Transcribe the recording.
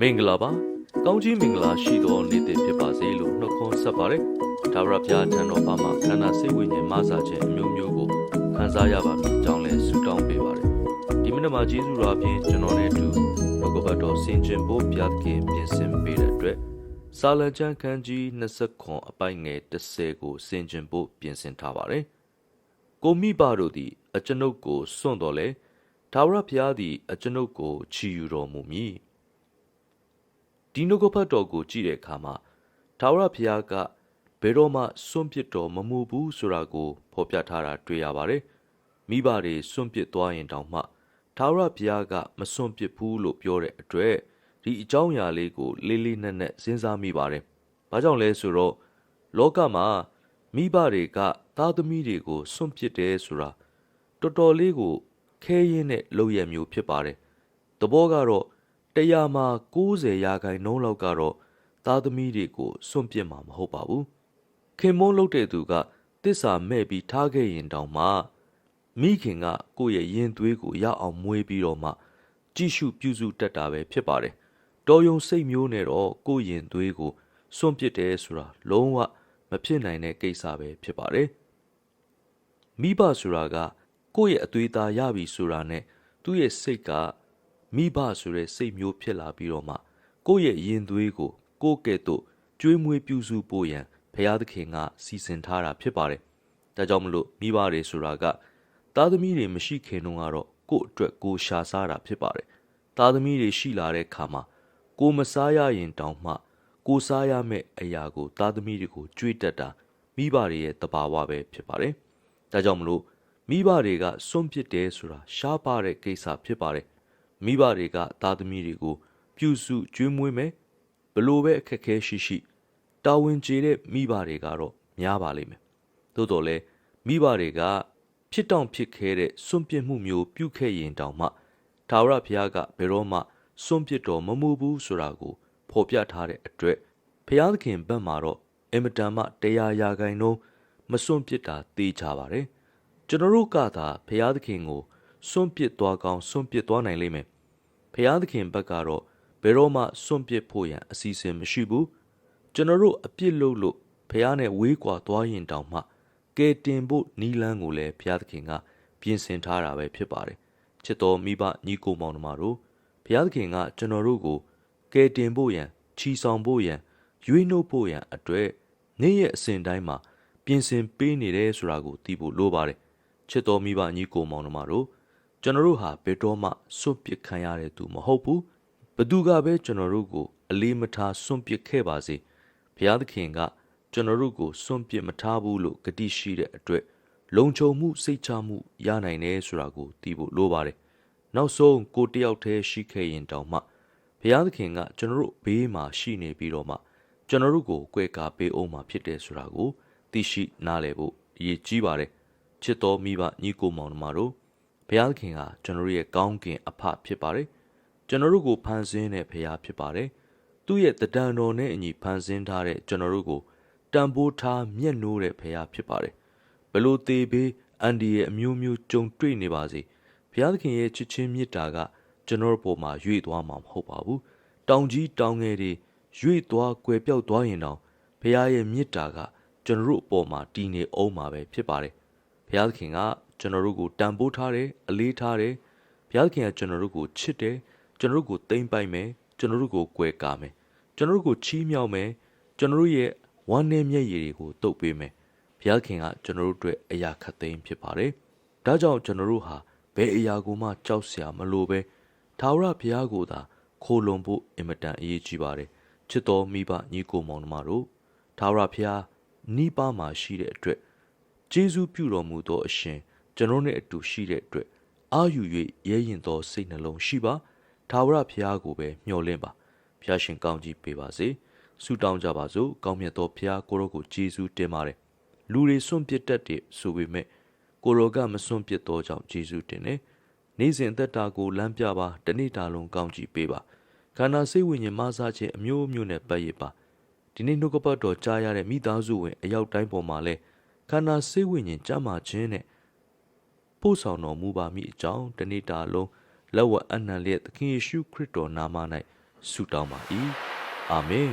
မင်္ဂလာပါကောင်းကြီးမင်္ဂလာရှိသောနေ့တည်ဖြစ်ပါစေလို့နှုတ်ခွန်းဆက်ပါတယ်ဒါဝရဘုရားထံတော်ဘာမှာခန္ဓာစိတ်ဝိညာဉ်မဆာခြင်းအမျိုးမျိုးကိုခံစားရပါမည်အကြောင်းလဲဆုတောင်းပေးပါတယ်ဒီမိနစ်မှာကျေးဇူးတော်အပြင်ကျွန်တော်နဲ့အတူနှုတ်ကပတ်တော်ဆင်ခြင်ဖို့ဘုရားသခင်ပြင်ဆင်ပေးတဲ့အတွက်စာလံကျမ်းခန်းကြီး20ခွန်အပိုင်ငယ်30ကိုဆင်ခြင်ဖို့ပြင်ဆင်ထားပါတယ်ကိုမိဘတို့သည်အကျွန်ုပ်ကိုစွန့်တော်လဲဒါဝရဘုရားသည်အကျွန်ုပ်ကိုချီယူတော်မူမည် ဒီနှုတ်ကပတ်တော်ကိုကြည့်တဲ့အခါမှာဒါဝရဘုရားကဘယ်တော့မှစွန့်ပစ်တော်မမူဘူးဆိုတာကိုဖော်ပြထားတာတွေ့ရပါတယ်မိဘတွေစွန့်ပစ်သွားရင်တောင်မှဒါဝရဘုရားကမစွန့်ပစ်ဘူးလို့ပြောတဲ့အတွက်ဒီအကြောင်းအရာလေးကိုလေးလေးနက်နက်စဉ်းစားမိပါတယ်ဘာကြောင့်လဲဆိုတော့လောကမှာမိဘတွေကသားသမီးတွေကိုစွန့်ပစ်တယ်ဆိုတာတော်တော်လေးကိုခဲရင်းတဲ့လုပ်ရမျိုးဖြစ်ပါတယ်။တဘောကတော့ တရားမှာ90ရာခိုင်နှုန်းလောက်ကတော့သားသမီးတွေကိုစွန့်ပစ်မှာမဟုတ်ပါဘူး။ခင်မုန်းလုပ်တဲ့သူကတစ္ဆာမဲ့ပြီးထားခဲ့ရင်တောင်မှမိခင်ကကိုယ့်ရဲ့ရင်သွေးကိုရအောင်မွေးပြီးတော့မှကြည့်ရှုပြုစုတတ်တာပဲဖြစ်ပါတယ်။တော်ယုံစိတ်မျိုးနဲ့တော့ကိုယ့်ရင်သွေးကိုစွန့်ပစ်တယ်ဆိုတာလုံးဝမဖြစ်နိုင်တဲ့ကိစ္စပဲဖြစ်ပါတယ်။မိဘဆိုတာကကိုယ့်ရဲ့အသွေးသားရပြီဆိုတာနဲ့သူ့ရဲ့စိတ်က မိဘဆိုတဲ့စိတ်မျိုးဖြစ်လာပြီးတော့မှကိုယ့်ရဲ့ရင်သွေးကိုကိုယ့်ကဲ့သို့ကျွေးမွေးပြုစုဖို့ရန်ဘုရားသခင်ကစီစဉ်ထားတာဖြစ်ပါတယ်။ဒါကြောင့်မလို့မိဘတွေဆိုတာကသားသမီးတွေမရှိခင်တုန်းကတော့ကိုယ့်အတွက်ကိုယ်ရှာစားတာဖြစ်ပါတယ်။သားသမီးတွေရှိလာတဲ့အခါမှာကိုမစားရရင်တောင်မှ ကိုစားရမယ့်အရာကိုသားသမီးတွေကိုကြွေးတက်တာမိဘတွေရဲ့တဘာဝပဲဖြစ်ပါတယ်။ဒါကြောင့်မလို့မိဘတွေကစွန့်ပစ်တယ်ဆိုတာရှားပါတဲ့ကိစ္စဖြစ်ပါတယ် မိဘတွေကသားသမီးတွေကိုပြုစုကျွေးမွေးမယ်ဘလို့ပဲအခက်ခဲရှိရှိတာဝန်ကျေတဲ့မိဘတွေကတော့များပါလိမ့်မယ်သို့တော်လဲမိဘတွေကဖြစ်တောင့်ဖြစ်ခဲတဲ့စွန့်ပစ်မှုမျိုးပြုခဲ့ရင်တောင်မှသာဝရဘုရားကဘယ်တော့မှစွန့်ပစ်တော်မမူဘူးဆိုတာကိုဖော်ပြထားတဲ့အတွက်ဘုရားသခင်ဘက်မှာတော့အင်မတန်မှတရားရာဂိုင်လုံးမစွန့်ပစ်တာသိကြပါတယ်ကျွန်တော်တို့ကသာဘုရားသခင်ကို စွန့်ပစ်သွားကောင်းစွန့်ပစ်သွားနိုင်လိမ့်မယ်။ဘုရားသခင်ဘက်ကတော့ဘယ်တော့မှစွန့်ပစ်ဖို့ရန်အစီအစဉ်မရှိဘူး။ကျွန်တော်တို့အပြစ်လုပ်လို့ဘုရားနဲ့ဝေးကွာသွားရင်တောင်မှကယ်တင်ဖို့နီလန်းကိုလည်းဘုရားသခင်ကပြင်ဆင်ထားတာပဲဖြစ်ပါတယ်။ချစ်တော်မိဘညီကိုမောင်နှမတို့ဘုရားသခင်ကကျွန်တော်တို့ကိုကယ်တင်ဖို့ရန်ချီဆောင်ဖို့ရန်ရွေးနှုတ်ဖို့ရန်အတွက်နေ့ရက်အစဉ်တိုင်းမှာပြင်ဆင်ပေးနေတယ်ဆိုတာကိုသိဖို့လိုပါတယ်ချစ်တော်မိဘညီကိုမောင်နှမတို့ ကျွန်တော်တို့ဟာဘယ်တော့မှစွန့်ပစ်ခံရတဲ့သူမဟုတ်ဘူးဘသူကပဲကျွန်တော်တို့ကိုအလေးမထားစွန့်ပစ်ခဲ့ပါစေဘုရားသခင်က ကျွန်တော်တို့ကိုစွန့်ပစ်မထားဘူးလို့ဂတိရှိတဲ့အတွက်လုံခြုံမှုစိတ်ချမှုရနိုင်တယ်ဆိုတာကိုသိဖို့လိုပါတယ်နောက်ဆုံးကိုတယောက်တည်းရှိခဲ့ရင်တောင်မှဘုရားသခင်က ကျွန်တော်တို့ဘေးမှာရှိနေပြီးတော့မှကျွန်တော်တို့ကိုကြွယ်ကာပေးအောင်မှာဖြစ်တယ်ဆိုတာကိုသိရှိနားလည်ဖို့အရေးကြီးပါတယ်ချစ်တော်မိဘညီကိုမောင်နှမတို့ ဘုရားခင်ဟာကျွန်တော်ရဲ့ကောင်းကင်အဖဖြစ်ပါတယ်ကျွန်တော်တို့ကိုဖန်ဆင်းတဲ့ဘုရားဖြစ်ပါတယ်သူ့ရဲ့တဒံတော်နဲ့အညီဖန်ဆင်းထားတဲ့ကျွန်တော်တို့ကိုတန်ဖိုးထားမြတ်နိုးတဲ့ဘုရားဖြစ်ပါတယ်ဘလို့သေးဘေးအန်ဒီရဲ့အမျိုးမျိုးကြုံတွေ့နေပါစေဘုရားသခင်ရဲ့ချစ်ချင်းမေတ္တာကကျွန်တော်တို့ပေါ်မှာရွေ့သွားမှာမဟုတ်ပါဘူးတောင်ကြီးတောင်ငယ်တွေရွေ့သွားကွယ်ပြောက်သွားရင်တောင်ဘုရားရဲ့မေတ္တာကကျွန်တော်တို့အပေါ်မှာတည်နေအောင်မှာပဲဖြစ်ပါတယ်ဘုရားသခင်က ကျွန်တော်တို့ကိုတန်ဖိုးထားတယ်အလေးထားတယ်ဘုရားသခင်ကကျွန်တော်တို့ကိုချစ်တယ်ကျွန်တော်တို့ကိုသိမ့်ပိုက်မယ်ကျွန်တော်တို့ကိုကွယ်ကာမယ်ကျွန်တော်တို့ကိုချီးမြှောက်မယ်ကျွန်တော်တို့ရဲ့ဝမ်းနည်းမျက်ရည်တွေကိုတုပ်ပေးမယ်ဘုရားခင်ကကျွန်တော်တို့အတွက်အရာခတ်သိမ်းဖြစ်ပါတယ်ဒါကြောင့်ကျွန်တော်တို့ဟာဘယ်အရာကိုမှကြောက်စရာမလိုပဲသာဝရဘုရားကိုသာခိုလုံဖို့အင်မတန်အရေးကြီးပါတယ်ချစ်တော်မိဘညီကိုမောင်နှမတို့သာဝရဘုရားနိပါမှာရှိတဲ့အတွက်ကျေးဇူးပြုတော်မူသောအရှင် ကျွန်တော်နဲ့အတူရှိတဲ့အတွက်အာယူ၍ရဲရင်သောစိတ်နှလုံးရှိပါသာဝရဘုရားကိုပဲမျှော်လင့်ပါဘုရားရှင်ကောင်းကြီးပေးပါစေဆုတောင်းကြပါစို့ကောင်းမြတ်သောဘုရားကိုရောကိုကျေးဇူးတင်ပါတယ်လူတွေစွန့်ပစ်တတ်တယ်ဆိုပေမဲ့ကိုရောကမစွန့်ပစ်သောကြောင့်ကျေးဇူးတင်တယ်နေ့စဉ်သက်တာကိုလမ်းပြပါတနေ့တာလုံးကောင်းကြီးပေးပါခန္ဓာစိတ်ဝိညာဉ်မဆာခြင်းအမျိုးမျိုးနဲ့ပတ်ရပါဒီနေ့နှုတ်ကပတ်တော်ကြားရတဲ့မိသားစုဝင်အရောက်တိုင်းပေါ်မှာလဲခန္ဓာစိတ်ဝိညာဉ်ကြမ်းမာခြင်းနဲ့ ပို့ဆောင်တော်မူပါမည်အကြောင်းတနေ့တာလုံးလက်ဝတ်အနံလျက်သခင်ယေရှုခရစ်တော်နာမ၌ဆုတောင်းပါ၏အာမင်